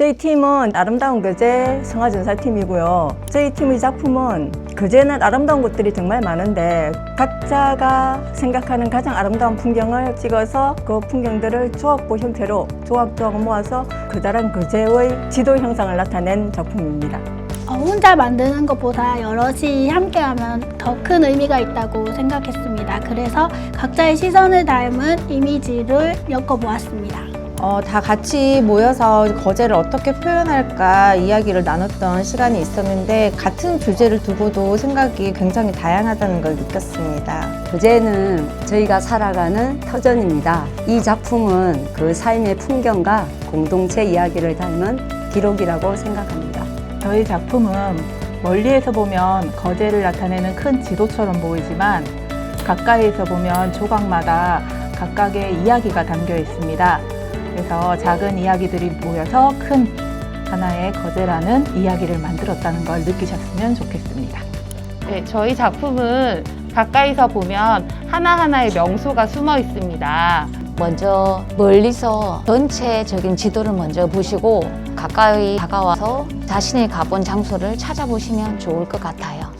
저희 팀은 아름다운 거제 성화전사 팀이고요. 저희 팀의 작품은 거제는 아름다운 곳들이 정말 많은데 각자가 생각하는 가장 아름다운 풍경을 찍어서 그 풍경들을 조합보 형태로 조합조합 모아서 그다란 거제의 지도 형상을 나타낸 작품입니다. 어, 혼자 만드는 것보다 여럿이 함께하면 더 큰 의미가 있다고 생각했습니다. 그래서 각자의 시선을 닮은 이미지를 엮어 보았습니다. 어, 다 같이 모여서 거제를 어떻게 표현할까 이야기를 나눴던 시간이 있었는데 같은 주제를 두고도 생각이 굉장히 다양하다는 걸 느꼈습니다. 거제는 저희가 살아가는 터전입니다. 이 작품은 그 삶의 풍경과 공동체 이야기를 담은 기록이라고 생각합니다. 저희 작품은 멀리에서 보면 거제를 나타내는 큰 지도처럼 보이지만 가까이에서 보면 조각마다 각각의 이야기가 담겨 있습니다. 그래서 작은 이야기들이 모여서 큰 하나의 거제라는 이야기를 만들었다는 걸 느끼셨으면 좋겠습니다. 네, 저희 작품은 가까이서 보면 하나하나의 명소가 숨어 있습니다. 먼저 멀리서 전체적인 지도를 먼저 보시고 가까이 다가와서 자신이 가본 장소를 찾아보시면 좋을 것 같아요.